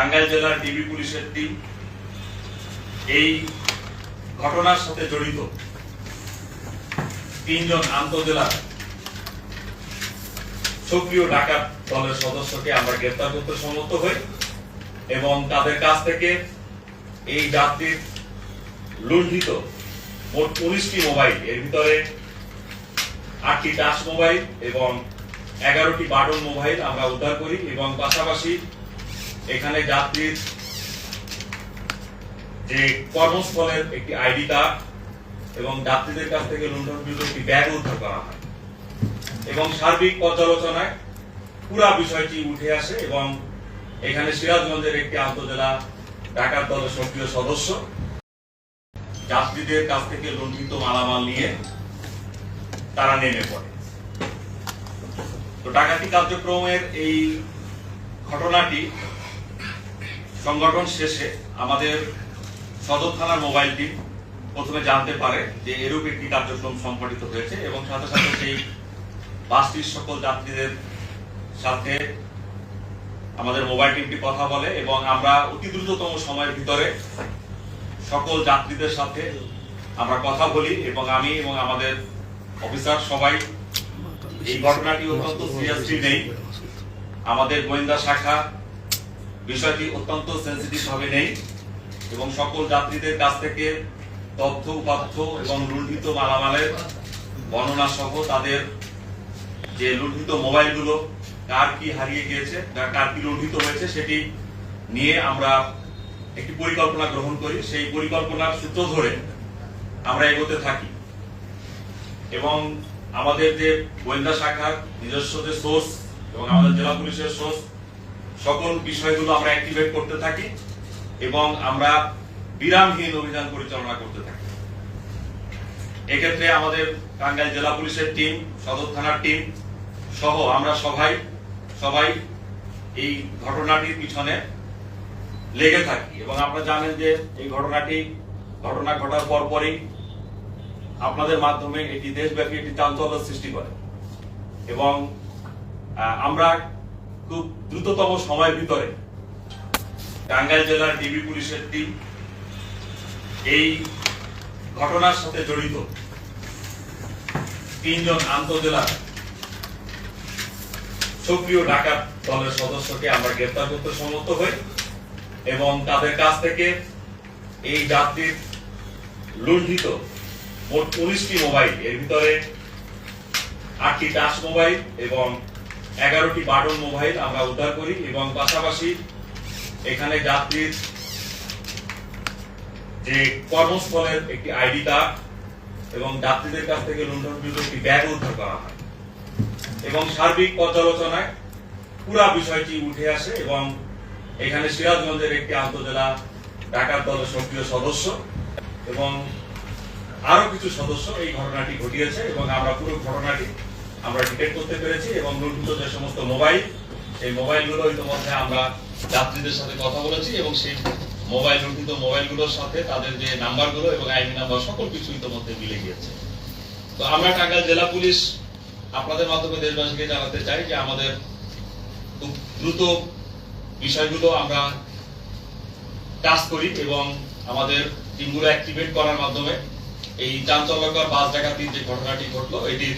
টাঙ্গাইল জেলার ডিবি পুলিশের টিম এই ঘটনার সাথে জড়িত তিনজন আন্তজেলার সক্রিয় ডাকাত দলের সদস্যকে আমরা গ্রেপ্তার করতে সম্মত হই এবং তাদের কাছ থেকে এই যাত্রীর লুণ্ঠিত মোট উনিশটি মোবাইল, এর ভিতরে আটটি টাচ মোবাইল এবং এগারোটি বাটন মোবাইল আমরা উদ্ধার করি এবং পাশাপাশি এখানে যাত্রীর যে কর্মস্থলের একটি আইডি কার্ড এবং যাত্রীদের কাছ থেকে লুণ্ঠনকৃত একটি ব্যাগ উদ্ধার করা হয়। এবং সার্বিক পর্যালোচনায় পুরা বিষয়টি উঠে আসে এবং এখানে সিরাজগঞ্জের একটি আন্তজেলা ডাকাত দলের সক্রিয় সদস্য যাত্রীদের কাছ থেকে লুণ্ঠিত মালামাল নিয়ে তারা নেমে পড়ে। তো ডাকাতি কার্যক্রমের এই ঘটনাটি সংগঠন শেষে আমাদের সদর থানার মোবাইল টিম প্রথমে জানতে পারে যে এরূপ একটি কার্যক্রম সংঘটিত হয়েছে এবং সাথে সাথে সেই বাসটির সকল যাত্রীদের সাথে আমাদের মোবাইল টিমটি কথা বলে এবং আমরা অতি দ্রুততম সময়ের ভিতরে সকল যাত্রীদের সাথে আমরা কথা বলি এবং আমি এবং আমাদের অফিসার সবাই এই ঘটনাটি অত্যন্ত সিরিয়াসলি নেই। আমাদের গোয়েন্দা শাখা বিষয়টি অত্যন্ত সেন্সিটিভ ভাবে নেই এবং সকল যাত্রীদের কাছ থেকে তথ্য উপাত্য এবং লুণ্ঠিত মালামালের বর্ণনা সহ তাদের যে লুণ্ঠিত মোবাইলগুলো, কার কি হারিয়ে গিয়েছে কার কি লুণ্ঠিত হয়েছে সেটি নিয়ে আমরা একটি পরিকল্পনা গ্রহণ করি। সেই পরিকল্পনার সূত্র ধরে আমরা এগোতে থাকি। এবং আমাদের যে গোয়েন্দা শাখার নিজস্ব যে সোর্স এবং আমাদের জেলা পুলিশের সোর্স সকল বিষয়গুলো আমরা অ্যাক্টিভেট করতে থাকি এবং আমরা বিরামহীন অভিযান পরিচালনা করতে থাকি। এক্ষেত্রে আমাদের টাঙ্গাইল জেলা পুলিশের টিম সদর থানার টিম সহ আমরা সবাই সবাই এই ঘটনাটির পিছনে লেগে থাকি এবং আপনারা জানেন যে এই ঘটনাটি, ঘটনা ঘটার পরপরই আপনাদের মাধ্যমে এটি দেশব্যাপী একটি চাঞ্চল্য সৃষ্টি করে এবং আমরা খুব দ্রুততম সময়ের ভিতরে টাঙ্গাইল জেলার ডিবি পুলিশের টিম এই ঘটনার সাথে জড়িত তিনজন আন্তজেলার সক্রিয় ডাকাত দলের সদস্যকে আমরা গ্রেপ্তার করতে সম্মত হই এবং তাদের কাছ থেকে এই যাত্রীর লুণ্ঠিত মোট উনিশটি মোবাইল, এর ভিতরে আটটি টাচ মোবাইল এবং এগারোটি বাটন মোবাইল আমরা উদ্ধার করি এবং পাশাপাশি এখানে যাত্রীর যে কর্মস্থলের একটি আইডি কার্ড এবং যাত্রীদের কাছ থেকে লুণ্ঠনকৃত একটি ব্যাগ উদ্ধার করা হয়। এবং সার্বিক পর্যালোচনায় পুরা বিষয়টি উঠে আসে এবং এখানে সিরাজগঞ্জের একটি আন্তজেলা ডাকাত দলের সক্রিয় সদস্য এবং আরও কিছু সদস্য এই ঘটনাটি ঘটিয়েছে এবং আমরা পুরো ঘটনাটি আমরা ডিটেক্ট করতে পেরেছি এবং লুণ্ঠিত যে সমস্ত মোবাইল, সেই মোবাইলগুলো ইতিমধ্যে আমরা যাত্রীদের সাথে কথা বলেছি এবং সেই মোবাইল, লুণ্ঠিত মোবাইলগুলোর সাথে তাদের যে নাম্বারগুলো এবং আইডি নাম্বার, সকল কিছু ইতিমধ্যে মিলে গিয়েছে। তো আমরা টাঙ্গাইল জেলা পুলিশ আপনাদের মাধ্যমে দেশবাসীকে জানাতে চাই যে আমাদের খুব দ্রুত বিষয়গুলো আমরা টাচ করি এবং আমাদের টিমগুলো অ্যাক্টিভেট করার মাধ্যমে এই চাঞ্চল্যকর বাস ডাকাতির যে ঘটনাটি ঘটলো, এটির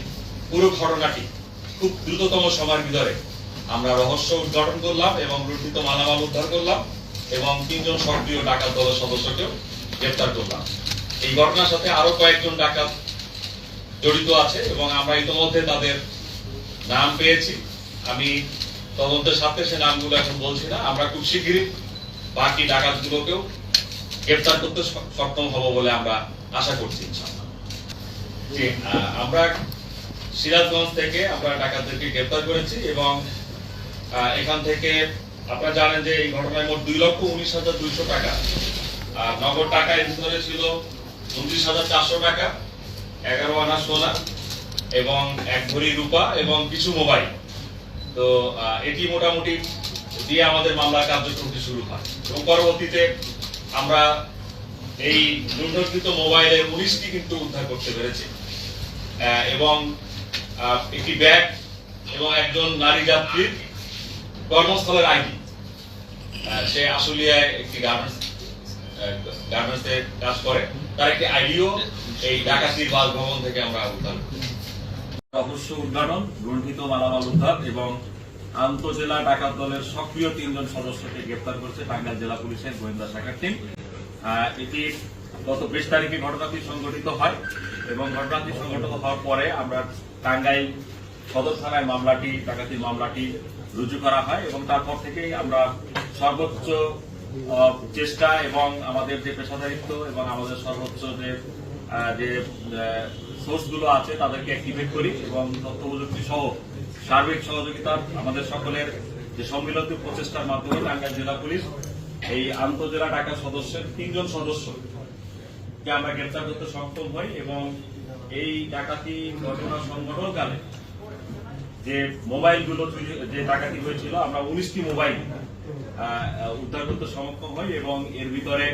পুরো ঘটনাটি খুব দ্রুততম সময়ের ভিতরে আমরা রহস্য উদ্ঘাটন করলাম এবং লুণ্ঠিত মালামাল উদ্ধার করলাম এবং তিনজন সক্রিয় ডাকাত দলের সদস্যকেও গ্রেপ্তার করলাম। এই ঘটনার সাথে আরও কয়েকজন ডাকাত জড়িত আছে এবং আমরা ইতিমধ্যে তাদের নাম পেয়েছি। আমি তদন্তের সাথে সে নামগুলো এখন বলছি না। আমরা খুব শীঘ্রই বাকি ডাকাতগুলোকেও গ্রেপ্তার করতে সক্ষম হব বলে আমরা আশা করছি আমরা সিরাজগঞ্জ থেকে আমরা ডাকাতদেরকে গ্রেপ্তার করেছি এবং এখান থেকে আপনারা জানেন যে এই ঘটনায় মোট দুই লক্ষ উনিশ হাজার দুইশো টাকা নগদ টাকা এর ভিতরে ছিল উনত্রিশ হাজার চারশো টাকা, এগারো আনা সোনা এবং এক ভরি রূপা এবং কিছু মোবাইল। তো এটি মোটামুটি দিয়ে আমাদের মামলার কার্যক্রমটি শুরু হয় এবং পরবর্তীতে আমরা এই লুণ্ঠনকৃত মোবাইলের উনিশটি কিন্তু উদ্ধার করতে পেরেছি। এবং একটি ব্যাগ এবং একজন নারী যাত্রীর কর্মস্থলের আইডি সে আশুলিয়ায় একটি গার্মেন্টস গার্মেন্টসে কাজ করে। তার একটি আইডিও এই ডাকাতির বাসভবন থেকে আমরা উদ্ধার। রহস্য উদ্ঘাটন লুণ্ঠিত মালামাল উদ্ধার এবং আন্তজেলা ডাকাত দলের সক্রিয় তিনজন সদস্যকে গ্রেপ্তার করেছে টাঙ্গাইল জেলা পুলিশের গোয়েন্দা শাখার টিম এটি গত বিশ তারিখে ঘটনাটি সংঘটিত হয় এবং ঘটনাটি সংঘটিত হওয়ার পরে আমরা টাঙ্গাইল সদর থানায় মামলাটি, ডাকাতির মামলাটি রুজু করা হয় এবং তারপর থেকেই আমরা সর্বোচ্চ চেষ্টা এবং আমাদের যে পেশাদারিত্ব এবং আমাদের সর্বোচ্চ যে যে সোর্সগুলো আছে তাদেরকে অ্যাক্টিভেট করি এবং তথ্য প্রযুক্তি সহ সার্বিক সহযোগিতা আমাদের সকলের যে সম্মিলিত প্রচেষ্টার মাধ্যমে টাঙ্গাইল জেলা পুলিশ, এই আন্তজেলা ডাকা সদস্যের তিনজন সদস্য কে আমরা গ্রেপ্তার করতে সক্ষম হই এবং এই ডাকাতি ঘটনা সংঘটনকালে যে মোবাইলগুলো যে ডাকাতি হয়েছিল, আমরা উনিশটি মোবাইল উদ্ধার করতে সক্ষম হই এবং এর ভিতরে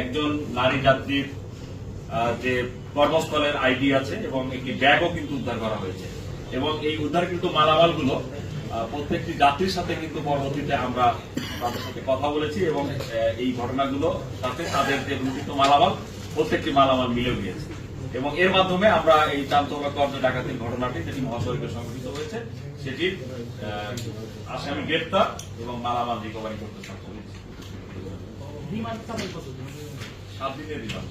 একজন নারী যাত্রীর যে কর্মস্থলের আইডি আছে এবং একটি ব্যাগও কিন্তু উদ্ধার করা হয়েছে। এবং এই উদ্ধার কিন্তু মালামালগুলো প্রত্যেকটি যাত্রীর সাথে কিন্তু পরবর্তীতে আমরা তাদের সাথে কথা বলেছি এবং এই ঘটনাগুলো সাথে তাদের যে লুণ্ঠিত মালামাল প্রত্যেকটি মালামাল মিলে গিয়েছে। এবং এর মাধ্যমে আমরা এই চান্তবা কর্য ডাকাতির ঘটনাটি যেটি মহাসড়কে সংঘটিত হয়েছে সেটির আসামি গ্রেপ্তার এবং মালামাল রিকভারি করতে সক্ষম হয়েছে। সাত দিনের রিমান্ড।